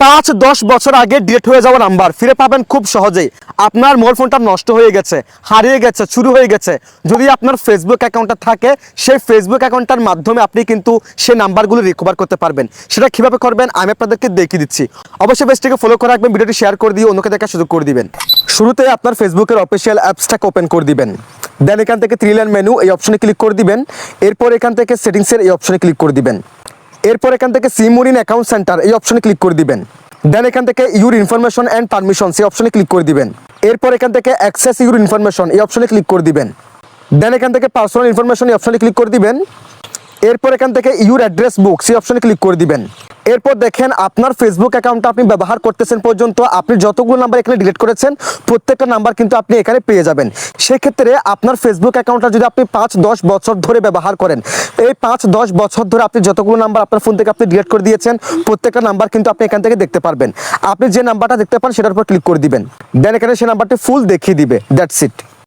পাঁচ, দশ বছর আগে ডিলেট হয়ে যাওয়া নাম্বার ফিরে পাবেন খুব সহজেই। আপনার মোবাইল ফোনটা নষ্ট হয়ে গেছে, হারিয়ে গেছে শুরু হয়ে গেছে। যদি আপনার ফেসবুক অ্যাকাউন্টটা থাকে, সেই ফেসবুক অ্যাকাউন্টটার মাধ্যমে আপনি কিন্তু সেই নাম্বারগুলো রিকভার করতে পারবেন। সেটা কীভাবে করবেন, আমি আপনাদেরকে দেখিয়ে দিচ্ছি। অবশ্যই পেজটিকে ফলো করে রাখবেন, ভিডিওটি শেয়ার করে দিয়ে অন্যকে দেখার সুযোগ করে দিবেন। শুরুতে আপনার ফেসবুকের অফিসিয়াল অ্যাপসটাকে ওপেন করে দিবেন। দেন এখান থেকে থ্রি লাইন মেনু এই অপশনে ক্লিক করে দিবেন। এরপর এখান থেকে সেটিংসের এই অপশনে ক্লিক করে দিবেন। এরপর এখান থেকে সিমুরিন অ্যাকাউন্ট সেন্টার এই অপশনে ক্লিক করে দিবেন। দেন এখান থেকে ইউর ইনফরমেশন অ্যান্ড পারমিশন সেই অপশনে ক্লিক করে দিবেন। এরপর এখান থেকে অ্যাক্সেস ইউর ইনফরমেশন এই অপশনে ক্লিক করে দিবেন। দেন এখান থেকে পার্সোনাল ইনফরমেশন এই অপশনে ক্লিক করে দিবেন। এরপর এখান থেকে ইউর অ্যাড্রেস বুক সেই অপশনে ক্লিক করে দিবেন। এরপর দেখেন আপনার ফেসবুক অ্যাকাউন্টটা আপনি ব্যবহার করতেছেন পর্যন্ত আপনি যতগুলো নাম্বার এখানে ডিলিট করেছেন, প্রত্যেকটা নাম্বার কিন্তু আপনি এখানে পেয়ে যাবেন। সেক্ষেত্রে আপনার ফেসবুক অ্যাকাউন্টটা যদি আপনি পাঁচ, দশ বছর ধরে ব্যবহার করেন, এই পাঁচ, দশ বছর ধরে আপনি যতগুলো নাম্বার আপনার ফোন থেকে আপনি ডিলিট করে দিয়েছেন, প্রত্যেকটা নাম্বার কিন্তু আপনি এখান থেকে দেখতে পারবেন। আপনি যে নাম্বারটা দেখতে পান, সেটার উপর ক্লিক করে দিবেন। দেন এখানে সে নাম্বারটি ফুল দেখিয়ে দিবে। That's it